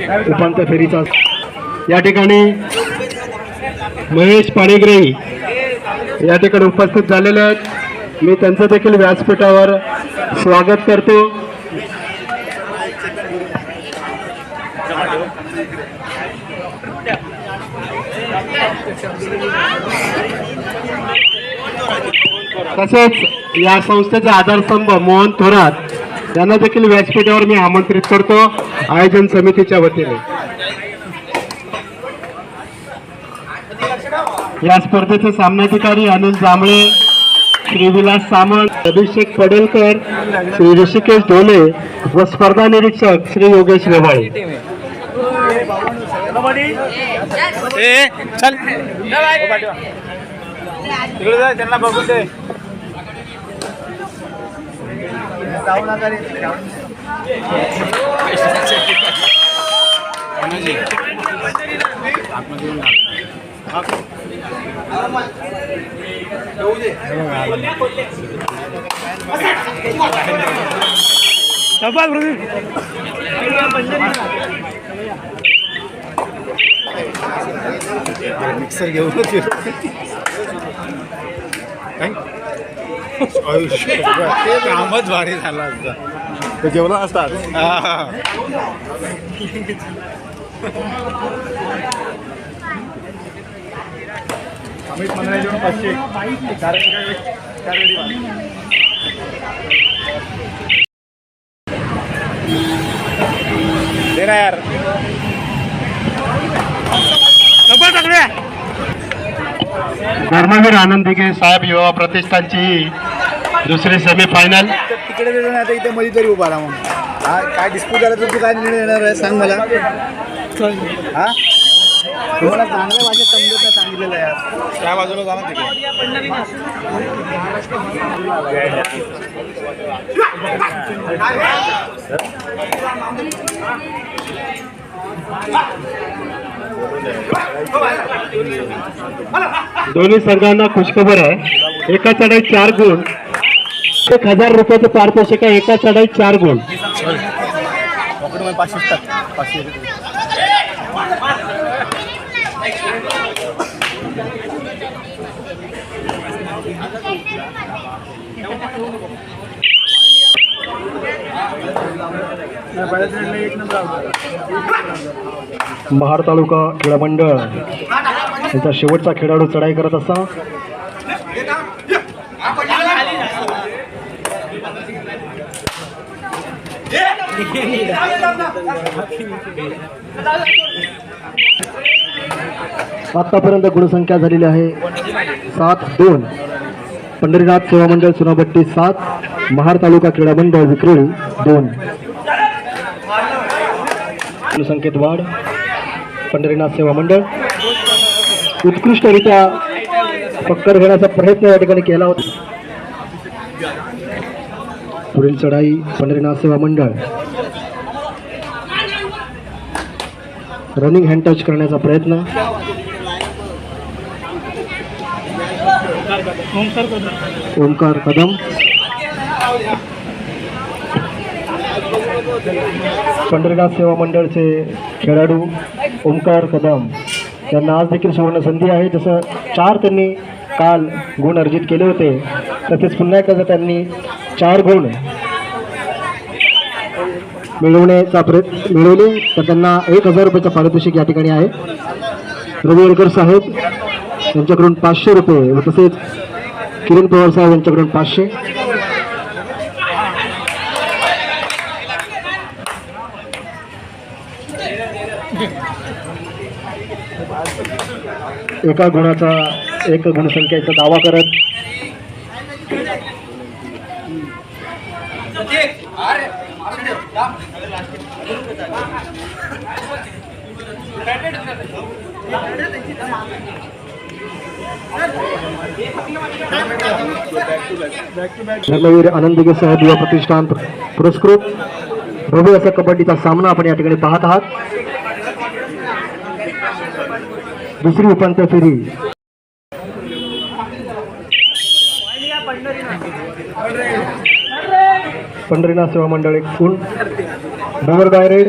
उपांत्य फेरीचा या ठिकाणी महेश पाणीग्रही या ठिकाणी उपस्थित झालेले आहेत. मी त्यांचं देखील व्यासपीठावर स्वागत करतो. तसेच या संस्थेचा आधारस्तंभ मोहन थोरात यांना देखील व्यासपीठावर मी आमंत्रित करतो. आयोजन समितीच्या वतीने. या स्पर्धेचे सामनाधिकारी अनिल जांभळे श्री विलास सामंत अभिषेक पडोलकर श्री ऋषिकेश ढोले व स्पर्धा निरीक्षक श्री योगेश रेवाळे. ए चल. तिकडे जा त्यांना मिक्सर घेऊन आयुष्य कामच भारी झाला असता. ते जेवला असतात अमित मंगळे जेवण पाचशे. चार चार वेळी दे ना यार. धर्मवीर आनंद दिघे साहेब युवा प्रतिष्ठानची दुसरी सेमीफायनल तिकडे ना आता इथे मध्ये तरी उभा राहा मग हा काय डिस्प्यूट झाला तर तू काय निर्णय येणार आहे? सांग मला. हा? तुम्हाला चांगल्या भाषेत समजत सांगितलेलं आहे यार. त्या बाजूला जाणार तिकडे. दोन्ही संघांना खुशखबर आहे. एका चढाईत चार गुण. एक हजार रुपयाचं पारितोषिक आहे. एका चढाईत चार गुण. महाड तालुका क्रीडा मंडळ. यांचा शेवटचा खेळाडू चढाई करत असा. आतापर्यंत गुणसंख्या झालेली आहे सात दोन. पंढरीनाथ सेवा मंडळ चुनाभट्टी सात महाड तालुका क्रीडा मंडळ विक्रोळी दोन. गुणसंख्येत वाढ. पंढरीनाथ सेवा मंडळ उत्कृष्टरित्या पक्कर घेण्याचा प्रयत्न या ठिकाणी केला होता. पुढील चढाई पंढरीनाथ सेवा मंडळ. रनिंग हँड टच करण्याचा प्रयत्न. ओमकार कदम. पंढरीनाथ सेवा मंडळचे खेळाडू ओमकार कदम. त्यांना आज देखील सुवर्ण संधी आहे. जसं चार त्यांनी काल गुण अर्जित केले होते तसेच पुन्हा एकदा त्यांनी चार गुण मिळवण्याचा प्रयत्न मिळवले. तर त्यांना एक हजार रुपयाचं पारितोषिक या ठिकाणी आहे. रवी साहेब यांच्याकडून पाचशे रुपये व तसेच किरण पवार साहेब यांच्याकडून पाचशे. एका गुणाचा एक गुणसंख्येचा दावा करत धर्मवीर आनंदगे साहेब युवा प्रतिष्ठान पुरस्कृत. भव्य असा कबड्डीचा सामना आपण या ठिकाणी पाहत आहात. दुसरी उपांत्य फेरी. पंढरीनाथ सेवा मंडळ एक गुण डोंगर गायरेड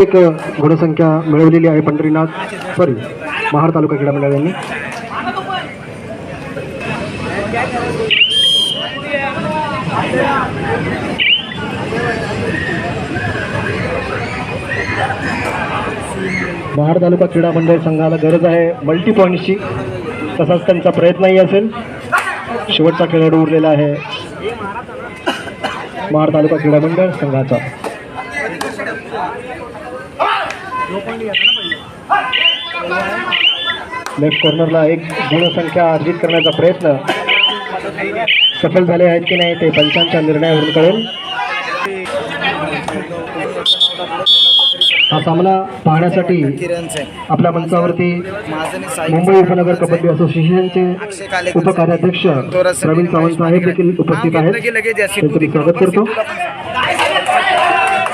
एक गुणसंख्या मिळवलेली आहे पंढरीनाथ. सॉरी महाड तालुका क्रीडा मंडळ यांनी महाड तालुका क्रीडा मंडळ संघाला गरज आहे मल्टी पॉईंटची तसाच त्यांचा प्रयत्नही असेल. शेवटचा खेळाडू उरलेला आहे महाड तालुका क्रीडा मंडळ संघाचा. लेफ्ट कॉर्नरला एक गुणसंख्या अर्जित करण्याचा प्रयत्न. सफल झाले आहेत की नाही ते पंचांच्या निर्णयावरून कळेल. हा सामना पाहण्यासाठी आपल्या मंचावरती मुंबई उपनगर कबड्डी असोसिएशनचे उपकार्याध्यक्ष प्रवीण सावंत साहेब देखील उपस्थित आहेत. त्यांचं मी स्वागत करतो.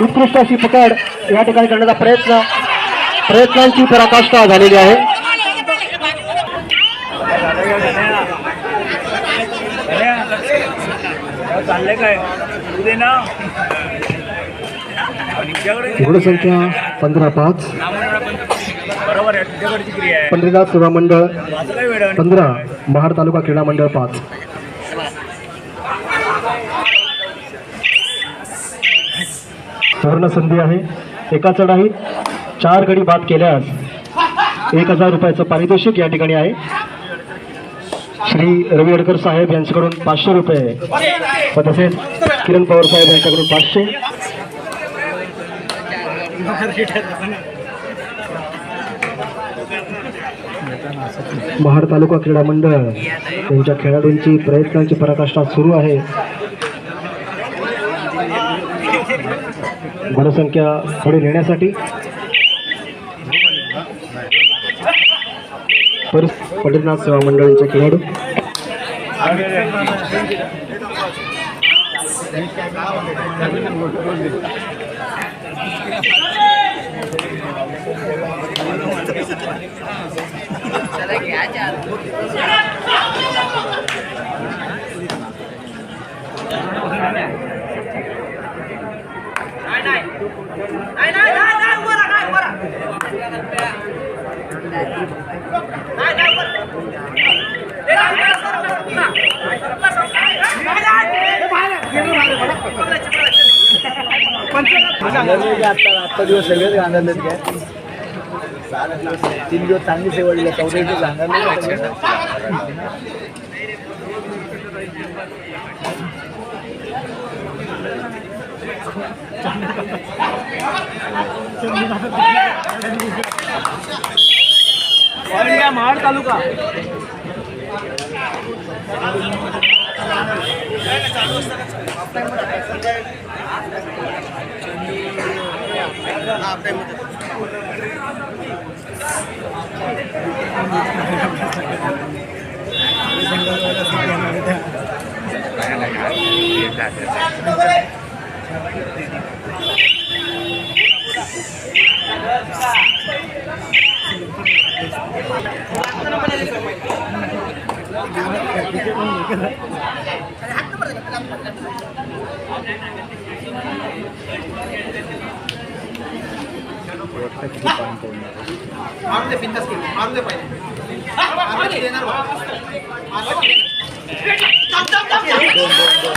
उत्कृष्ट अशी पकड या ठिकाणी करण्याचा प्रयत्न. प्रयत्नांची पराकाष्ठा झालेली आहे. गुणसंख्या पंधरा पाच. बरोबर आहे तुझ्याकडची क्रिया आहे पंढरीनाथ सेवा मंडळ पंधरा महाड तालुका क्रीडा मंडळ पाच. सुवर्ण संधी आहे. एका चढाईत चार गडी बाद केल्यास एक हजार रुपयाचं पारितोषिक या ठिकाणी आहे. श्री रवी अडकर साहेब यांच्याकडून पाचशे रुपये व तसेच किरण पवार साहेब यांच्याकडून पाचशे. महाड तालुका क्रीडा मंडळ यांच्या खेळाडूंची प्रयत्नांची पराकाष्ठा सुरू आहे. गुणसंख्या पुढे नेण्यासाठी परिस पंढरीनाथ सेवा मंडळांचे खेळाडू आता आत्ता दिवस सगळेच गांधरलेत काय? तीन दिवस चांगली सेवडले चौदा दिवस गांधरले महाड तालुका. चालू असताना హాఫ్ టైం Thank you. वाटतं किती पॉईंट होणार मारू दे बिंदास खेळ मारू दे पाहिजे देणार दोन दोन दोन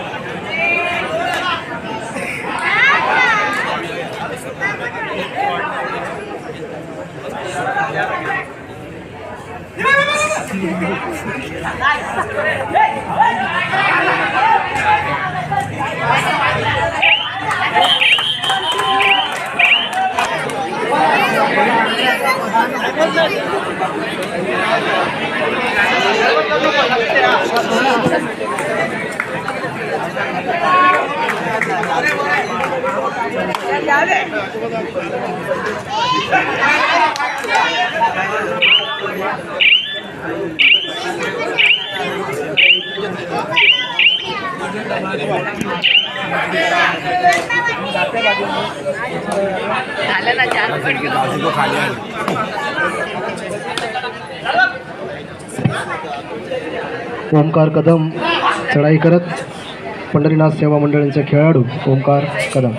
हेमंत ओमकार कदम चढाई करत पंढरीनाथ सेवा मंडळींचे खेळाडू ओमकार कदम.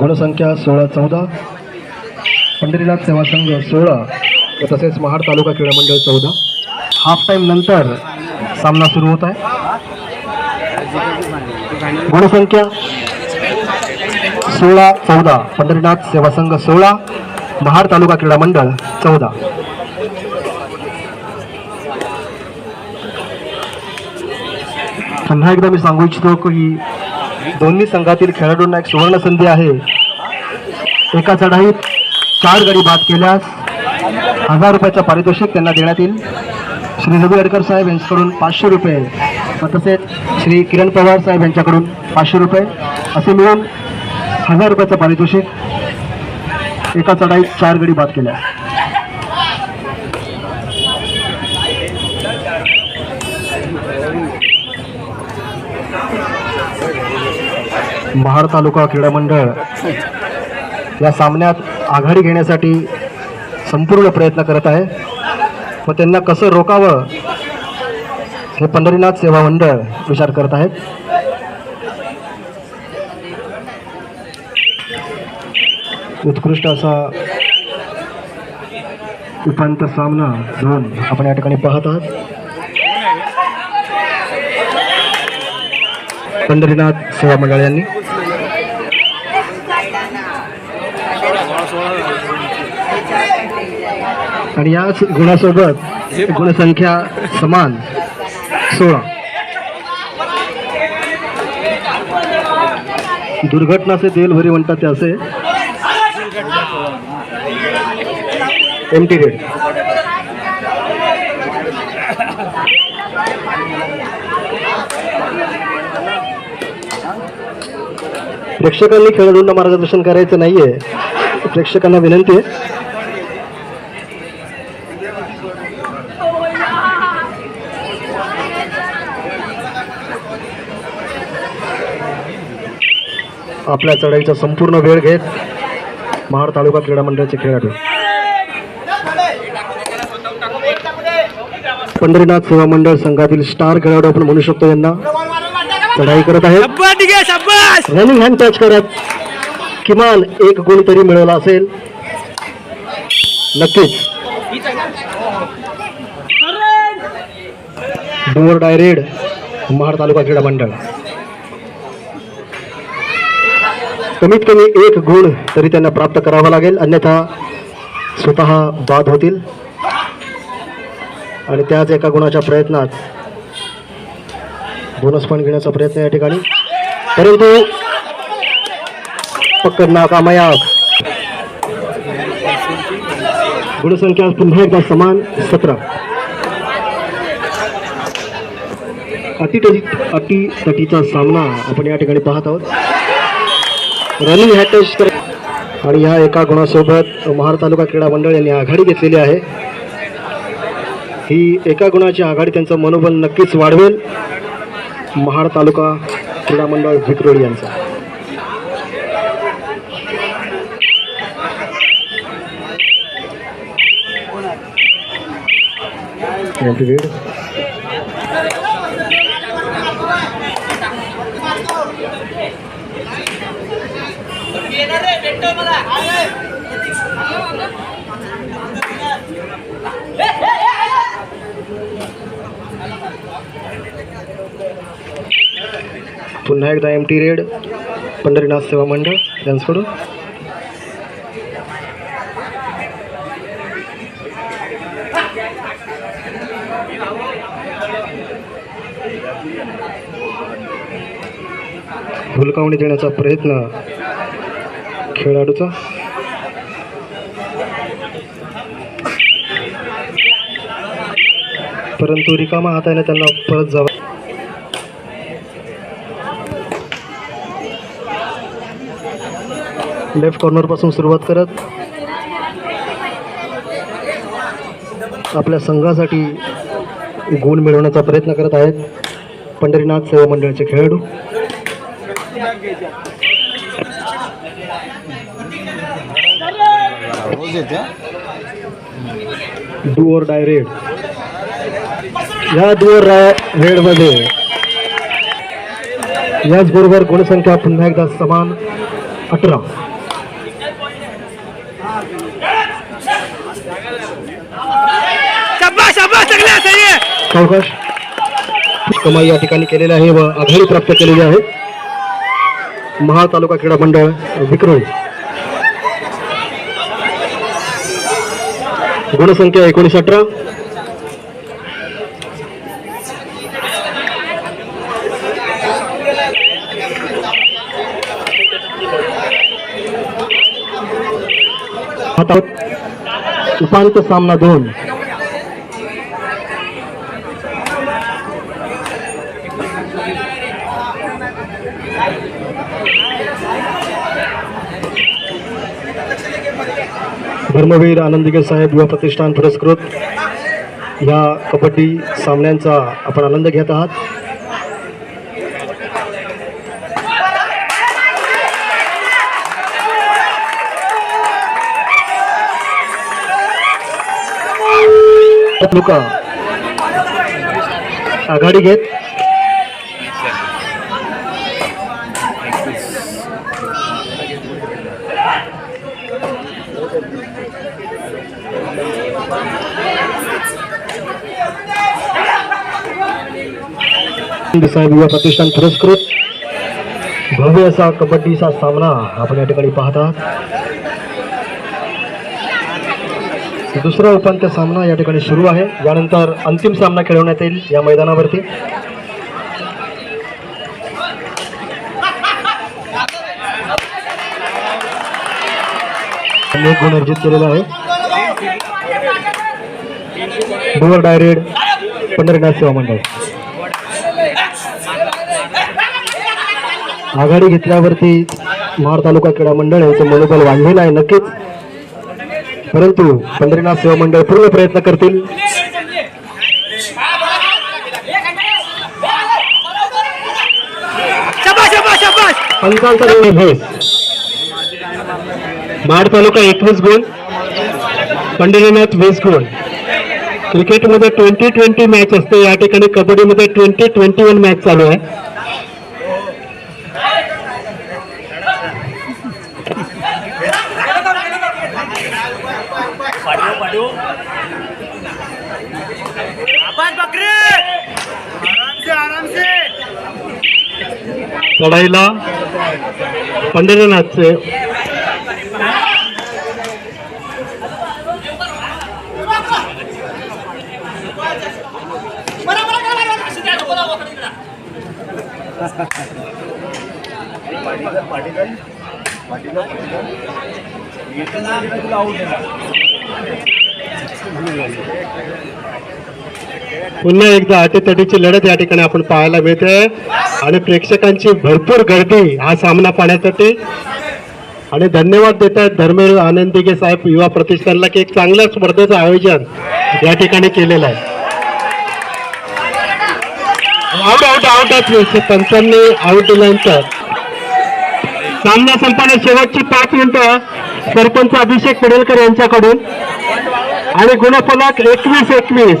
गणसंख्या सोळा चौदा पंढरीनाथ सेवा संघ सोळा व तसेच महाड तालुका क्रीडा मंडळ चौदा. हाफ टाईम नंतर सामना सुरू होत आहे. गुणसंख्या सोळा चौदा पंढरीनाथ सेवा संघ सोळा महाड तालुका क्रीडा मंडळ चौदा. पुन्हा एकदा मी सांगू इच्छितो की दोन्ही संघातील खेळाडूंना एक सुवर्ण संधी आहे. एका चढाईत चार गडी बाद केल्यास हजार रुपयाचा पारितोषिक त्यांना देण्यात येईल. श्री रवी अडकर साहेब यांच्याकडून पाचशे रुपये व तसेच श्री किरण पवार साहेब यांच्याकडून पाचशे रुपये. असे मिळून हजार रुपयाचं पारितोषिक एका चढाईत चार गडी बाद केल्यास. महाड तालुका क्रीडा मंडळ या सामन्यात आघाडी घेण्यासाठी संपूर्ण प्रयत्न करत आहे. व त्यांना कसं रोकावं हे पंढरीनाथ सेवा मंडळ विचार करत आहेत. उत्कृष्ट असा उपांत सामना दोन आपण या ठिकाणी पाहत आहात. पंढरीनाथ सेवा मंडळ यांनी आणि याच गुणासोबत गुणसंख्या समान सोळा. दुर्घटना से तेल भरी म्हणतात ते असे. एम टी रेड प्रेक्षकांनी खेळाडूंना मार्गदर्शन करायचं नाहीये. प्रेक्षकांना विनंती आहे. आपल्या चढाईचा संपूर्ण वेळ घेत महाड तालुका क्रीडा मंडळाचे खेळाडू. पंढरीनाथ सेवा मंडळ संघातील स्टार खेळाडू आपण म्हणू शकतो यांना चढाई करत आहेत. रनिंग हँड टच करत किमान एक गुण तरी मिळवला असेल. नक्कीच. डोअर डायरेड महाड तालुका क्रीडा मंडळ. कमीत कमी एक गुण तरी त्यांना प्राप्त करावा लागेल अन्यथा स्वतः बाद होतील. आणि त्याच एका गुणाच्या प्रयत्नात बोनस पॉईंट घेण्याचा प्रयत्न या ठिकाणी. परंतु पक्कड नाकामयाब गुणसंख्या पुन्हा एकदा समान सतरा. अटी अटी तटीचा सामना आपण या ठिकाणी पाहत आहोत. रनिंग हॅटच आणि ह्या एका गुणासोबत महार तालुका क्रीडा मंडळ यांनी आघाडी घेतलेली आहे. ही एका गुणाची आघाडी त्यांचं मनोबल नक्कीच वाढवेल. महाड तालुका क्रीडा मंडळ विक्रोळी यांचा. पुन्हा एकदा एम टी रेड पंढरीनाथ सेवा मंडळ यांच्याकडून हुलकावणी देण्याचा प्रयत्न खेळाडूचा. परंतु रिकामा हाताने त्यांना परत जावं. लेफ्ट कॉर्नरपासून सुरुवात करत आपल्या संघासाठी गुण मिळवण्याचा प्रयत्न करत आहेत पंढरीनाथ सेवा मंडळाचे खेळाडू. रोज येते डू और डाय रेड या डू और रेडमध्ये याचबरोबर गुणसंख्या पुन्हा एकदा समान अठरा शाबास शाबास चांगला सही आहे सावकाश कमाई या ठिकाणी केलेली आहे व आघाडी प्राप्त केलेली आहे. महा तालुका क्रीडा मंडळ विक्रोळी. गुणसंख्या एकोणीस अठरा. हातात उपांत्य सामना दोन. धर्मवीर आनंदिगे साहेब युवा प्रतिष्ठान पुरस्कृत. या कबड्डी सामन्यांचा आपण आनंद घेत आहात. तालुका आघाडी घेत. साहेब युवा प्रतिष्ठान पुरस्कृत. भव्य असा कबड्डीचा सामना आपण या ठिकाणी पाहत आहात दुसरा उपांत्य सामना या ठिकाणी सुरू आहे. यानंतर अंतिम सामना खेळवण्यात येईल या मैदानावरती. अनेक गुण अर्जित केलेला आहे. डुअर डायरेड पंढरीनाथ सेवा मंडळ. आघाडी घेतल्यावरती महाड तालुका क्रीडा मंडळ यांचं मनोबल वाढलेलं आहे नक्कीच. परंतु पंढरीनाथ सेवा मंडळ पूर्ण प्रयत्न करतील. पंचांचा निर्णय महाड तालुका एकवीस गुण पंढरीनाथ वीस गुण. क्रिकेटमध्ये ट्वेंटी ट्वेंटी मॅच असते. या ठिकाणी कबड्डीमध्ये ट्वेंटी ट्वेंटी वन मॅच चालू आहे. पाडू पाडू आबाज बकरे आराम से आराम से चढाईला पंढरीनाथचे पुन्हा एकदा अटीतटीची लढत या ठिकाणी आपण पाहायला मिळते. आणि प्रेक्षकांची भरपूर गर्दी हा सामना पाहण्यासाठी. आणि धन्यवाद देत आहेत धर्मेंद्र आनंदिगे साहेब युवा प्रतिष्ठानला की एक चांगल्या स्पर्धेचं आयोजन या ठिकाणी केलेलं आहे. आउट आउट आउट पंचांनी आउट दिल्यानंतर. सामना संपाने शेवटची पाच मिनिटं सरपंच अभिषेक पेडलकर यांच्याकडून. आणि गुणफलक एकवीस एकवीस.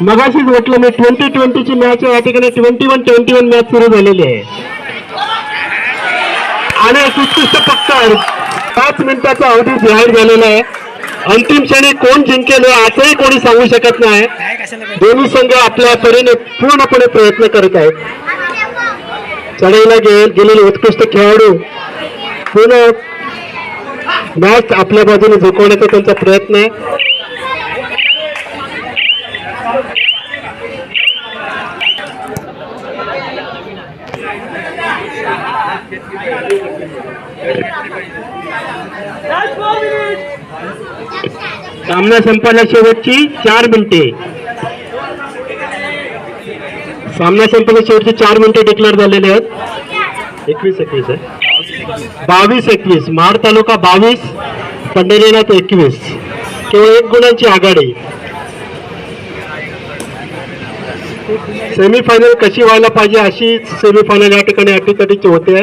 मगाशीच म्हटलं मी ट्वेंटी ट्वेंटीची मॅच या ठिकाणी twenty one twenty one match सुरू झालेली आहे. आणि एक उत्कृष्ट पक्कर पाच मिनिटाचा अवधी जाहीर झालेला आहे. अंतिम क्षणी कोण जिंकेल हे कोणी सांगू शकत नाही. दोन्ही संघ आपल्या परीने पूर्णपणे प्रयत्न करत आहेत. चढाईला गेलेले उत्कृष्ट खेळाडू. पूर्ण मॅच आपल्या बाजूने झुकवण्याचा त्यांचा प्रयत्न आहे. सामना संपायला शेवटची चार मिनिटे. सामना संपायला शेवटची चार मिनिटे डिक्लेअर झालेले आहेत. एकवीस एकवीस आहे बावीस एकवीस. माड तालुका बावीस पंढरीनाथ एकवीस. केवळ एक गुणांची आघाडी. सेमीफायनल कशी व्हायला पाहिजे अशी सेमीफायनल या ठिकाणी अटीतटीची होते.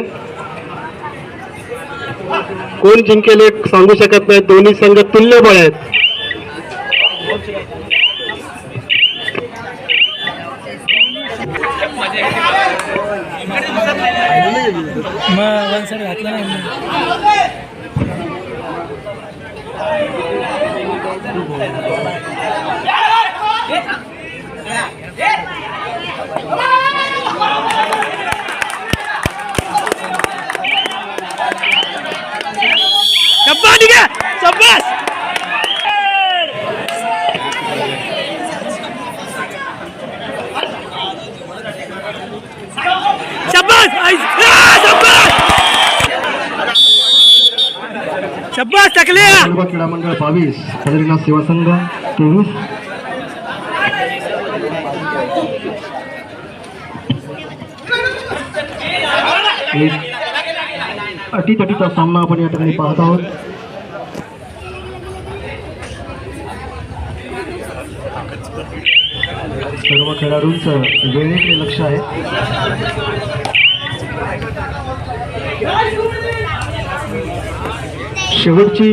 कोण जिंकेल एक सांगू शकत नाही. दोन्ही संघ तुल्यबळ आहेत. घातला शब्बास ठीक टाकले! तालुका क्रीडा मंडळ बावीस सेवा संघ तेवीस एक अटीतटीचा सामना आपण या ठिकाणी पाहत आहोत. सर्व खेळाडूंचं वेळेकडे लक्ष आहे. शेवटची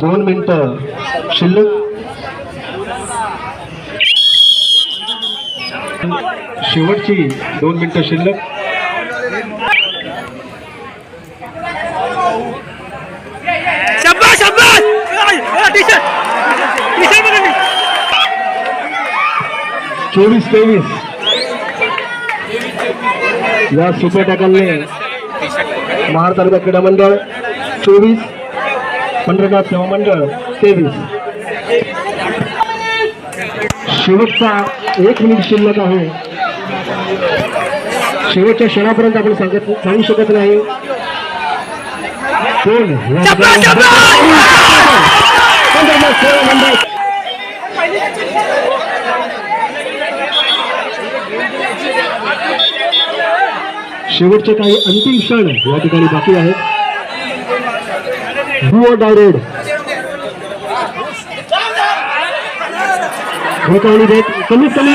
दोन मिनटं शिल्लक. शेवटची दोन मिनिटं शिल्लक शब्बास शब्बास टी शर्ट टी शर्ट बघा चोवीस तेवीस. या सुपर टॅकलने महाड तालुका क्रीडा मंडळ चोवीस पंढरनाथ सेवा मंडळ तेवीस. शेवटचा एक मिनिट शिल्लक आहे. शेवटच्या क्षणापर्यंत आपण सांगत सांगू शकत नाही. कोण? पंढरनाथ सेवा मंडळ. शेवटचे काही अंतिम क्षण या ठिकाणी बाकी आहेत. डू डाय रोड हे कमीत कमी